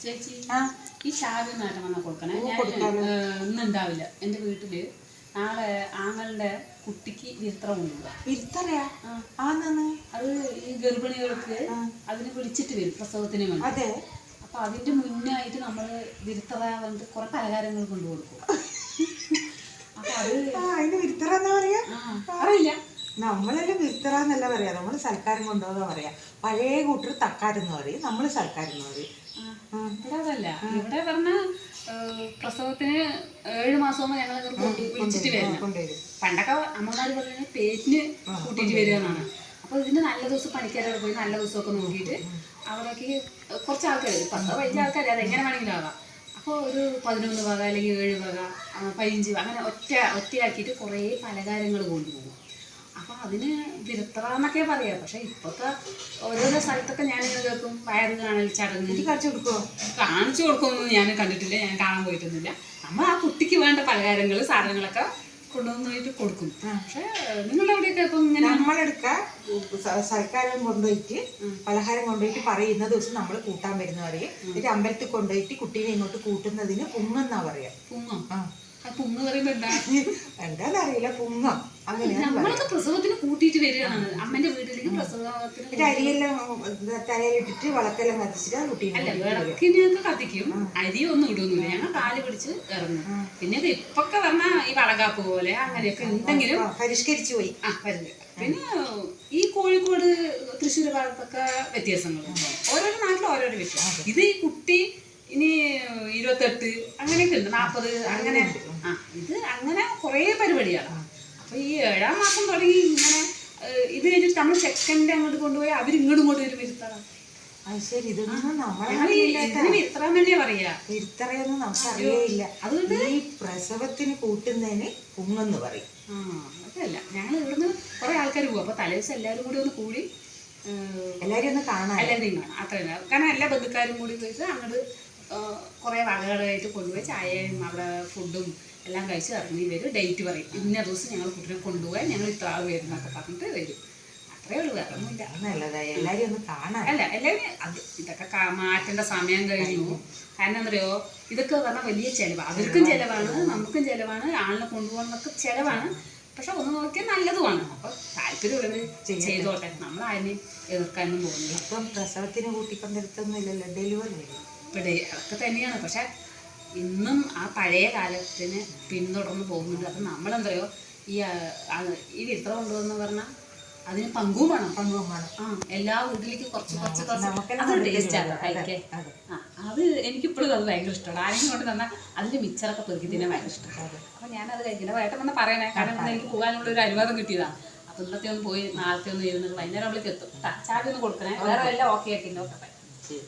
ചേച്ചി ഈ നേട്ടം വന്നാൽ കൊടുക്കണേ. ഞാൻ കൊടുക്കാലോ. ഇന്ന് ഉണ്ടാവില്ല. എന്റെ വീട്ടിൽ നാളെ ആങ്ങളുടെ കുട്ടിക്ക് വിരുത്തറ കൊണ്ടുപോകാം അത് ഈ ഗർഭിണികൾക്ക്. അതിന് വിളിച്ചിട്ട് വരും പ്രസവത്തിന് വേണ്ടി. അതെ. അപ്പൊ അതിന്റെ മുന്നായിട്ട് നമ്മൾ വിരുത്തറ വന്നിട്ട് കുറെ പലഹാരങ്ങൾ കൊണ്ടുകൊടുക്കും അപ്പൊ അത് അതിന് വിരുത്തറ എന്നാ പറയാ? അറിയില്ല. നമ്മളെല്ലാം വിത്തറ എന്നല്ല പറയാ. നമ്മൾ സൽക്കാരം കൊണ്ടുപോകാൻ പറയാ. പഴയ കൂട്ടർ തക്കാരെന്ന് പറയും നമ്മൾ സൽക്കാരം എന്ന് പറയും അതല്ല. ഇവിടെ പറഞ്ഞ പ്രസവത്തിന് ഏഴ് മാസം ഞങ്ങൾ വിളിച്ചിട്ട് വരണം പണ്ടൊക്കെ അമ്മമാര് പറയുന്നത് പേറ്റിന് കൂട്ടിയിട്ട് വരിക എന്നാണ് അപ്പൊ ഇതിന്റെ നല്ല ദിവസം പണിക്കാരോട് പോയി നല്ല ദിവസമൊക്കെ നോക്കിയിട്ട് അവിടേക്ക് കുറച്ച് ആൾക്കാർ പത്തോ പതിനഞ്ച് ആൾക്കാർ അത് എങ്ങനെ വേണമെങ്കിലും ആവാം അപ്പോൾ ഒരു പതിനൊന്ന് വക അല്ലെങ്കിൽ ഏഴ് വക പതിനഞ്ച് അങ്ങനെ ഒറ്റ ഒറ്റയാക്കിയിട്ട് കുറേ പലഹാരങ്ങൾ കൊണ്ടുപോകും. അപ്പോൾ അതിന് വിരുത്തറ എന്നൊക്കെ പറയാം. പക്ഷെ ഇപ്പോഴത്തെ ഓരോരോ സ്ഥലത്തൊക്കെ ഞാനിങ്ങനെ കേൾക്കും. വയറ് കാണൽ ചടങ്ങ് എനിക്ക് കാണിച്ചു കൊടുക്കുവോ? കാണിച്ചു കൊടുക്കുമെന്ന് ഞാൻ കണ്ടിട്ടില്ല. ഞാൻ കാണാൻ പോയിട്ടൊന്നുമില്ല. നമ്മൾ ആ കുട്ടിക്ക് വേണ്ട പലഹാരങ്ങൾ സാധനങ്ങളൊക്കെ കൊണ്ടുവന്നിട്ട് കൊടുക്കും. പക്ഷേ നിങ്ങളുടെ അവിടെയൊക്കെ ഇപ്പം ഇങ്ങനെ നമ്മളെടുക്ക. സർക്കാരം സൽക്കാരം കൊണ്ടുപോയിട്ട് പലഹാരം കൊണ്ടുപോയിട്ട് പറയുന്ന ദിവസം നമ്മൾ കൂട്ടാൻ വരുന്ന പറയും. എന്നിട്ട് അമ്പലത്തിൽ കൊണ്ടുപോയിട്ട് കുട്ടീനെ ഇങ്ങോട്ട് കൂട്ടുന്നതിന് പുങ്ങെന്നാ പറയാം. പുങ്ങം ആ. പുങ്ങ് പറയുമ്പോ എന്താ? എന്താന്നറിയില്ല പുങ്ങ. നമ്മളൊക്കെ പ്രസവത്തിന് കൂട്ടിയിട്ട് വരികയാണ്. അമ്മന്റെ വീട്ടിലേക്ക് പ്രസവത്തിന് അരിയെല്ലാം തലയിലിട്ടിട്ട് വളക്കെല്ലാം കത്തിച്ചിട്ട് കുട്ടി അല്ല. വിളക്കിനൊക്കെ കത്തിക്കും. അരി ഒന്നും ഇടുന്നില്ല ഞങ്ങൾ കാൽ പിടിച്ച് ഇറങ്ങും. പിന്നെ ഇത് ഇപ്പൊക്കെ പറഞ്ഞാൽ ഈ വളകാപ്പ് പോലെ അങ്ങനെയൊക്കെ ഉണ്ടെങ്കിലും പരിഷ്കരിച്ചു പോയി. ആ പിന്നെ ഈ കോഴിക്കോട് തൃശ്ശൂർ ഭാഗത്തൊക്കെ വ്യത്യാസങ്ങളുണ്ട് ഓരോരോ നാട്ടിൽ ഓരോരോ വിഷയം. ഇത് ഈ കുട്ടി ഇനി ഇരുപത്തെട്ട് അങ്ങനെയൊക്കെ ഉണ്ട്. നാൽപ്പത് അങ്ങനെ ആ ഇത് അങ്ങനെ കുറേ പരിപാടിയാണ് അപ്പൊ ഈ ഏഴാം മാസം തുടങ്ങി ഇങ്ങനെ ഇത് കഴിഞ്ഞിട്ട് നമ്മൾ സെക്കൻഡ് അങ്ങോട്ട് കൊണ്ടുപോയി അവർ ഇങ്ങോട്ടും ഇങ്ങോട്ട് ഒരു വരുത്താണ്. അത് ശരി ഇതൊന്നും നമ്മളെ ഇത്രാൻ തന്നെയാ പറയാ. ഇരുത്തറയൊന്നും നമുക്ക് അതുകൊണ്ട് ഈ പ്രസവത്തിന് കൂട്ടുന്നതിന് കുങ്ങെന്ന് പറയും. ആ അതല്ല ഞങ്ങൾ ഇവിടുന്ന് കുറെ ആൾക്കാർ പോകും അപ്പൊ തലേദിവസം എല്ലാവരും കൂടി ഒന്ന് കൂടി എല്ലാരും ഒന്ന് കാണാൻ. എല്ലാവരെയും കാണാം. അത്ര കാരണം എല്ലാ ബന്ധുക്കാരും കൂടി പോയിട്ട് അങ്ങോട്ട് കുറേ വകകളായിട്ട് കൊണ്ടുപോയി ചായയും അവിടെ ഫുഡും എല്ലാം കഴിച്ച് ഇറങ്ങി വരും. ഡേറ്റ് പറയും. ഇന്ന ദിവസം ഞങ്ങൾ കുട്ടിനെ കൊണ്ടുപോകാൻ ഞങ്ങൾ ഇത്ര ആൾ വരും എന്നൊക്കെ പറഞ്ഞിട്ട് വരും. അത്രേ ഉള്ളൂ വേറെ ഒന്നുമില്ല അല്ല എല്ലാവരും അത് ഇതൊക്കെ മാറ്റേണ്ട സമയം കഴിഞ്ഞു. കാരണം എന്തറിയോ ഇതൊക്കെ പറഞ്ഞാൽ വലിയ ചിലവാണ് അവർക്കും ചിലവാണ് നമുക്കും ചിലവാണ് ആളിനെ കൊണ്ടുപോകുന്നതൊക്കെ ചിലവാണ്. പക്ഷെ ഒന്ന് നോക്കിയാൽ നല്ലതുമാണ്. അപ്പൊ താല്പര്യമുള്ളത് ചെയ്തോട്ടെ. നമ്മൾ ആരെയും എതിർക്കാനൊന്നും പോകുന്നില്ല. ഇപ്പം പ്രസവത്തിന് കൂട്ടിക്കൊണ്ടിരുത്തൊന്നും ഇല്ലല്ലോ ഡെലിവറി ഇവിടെ അതൊക്കെ തന്നെയാണ്. പക്ഷെ ഇന്നും ആ പഴയ കാലത്തിന് പിന്തുടർന്ന് പോകുന്നുണ്ട്. അപ്പം നമ്മളെന്തറിയോ? ഈ ഈ വിത്ര കൊണ്ടുവന്ന് പറഞ്ഞാൽ അതിന് പങ്കും വേണം. പങ്കും വേണം. ആ എല്ലാ വീട്ടിലേക്കും കുറച്ച് കുറച്ച് കുറച്ച് അത് നല്ല ടേസ്റ്റ് ആണ് കഴിക്കാൻ ആ അത് എനിക്കിപ്പോഴും അത് ഭയങ്കര ഇഷ്ടമാണ്. ആരെങ്കിലും കൊണ്ട് തന്നാൽ അതിന്റെ മിച്ചറൊക്കെ പെറുക്കി തിന്നാൻ ഭയങ്കര ഇഷ്ടമാണ് അപ്പം ഞാനത് കഴിക്കില്ല വേട്ടം വന്ന് പറയണേ. കാരണം എനിക്ക് പോകാനുള്ള ഒരു അനുവാദം കിട്ടിയതാണ് അപ്പം ഇന്നത്തെ ഒന്ന് പോയി നാളത്തെ ഒന്ന് ഇരുന്ന് വൈകുന്നേരം അവൾക്ക് എത്തും. ചാടി ഒന്ന് കൊടുക്കണേ. വേറെ എല്ലാം ഓക്കെ ആക്കി ഓക്കെ ശരി.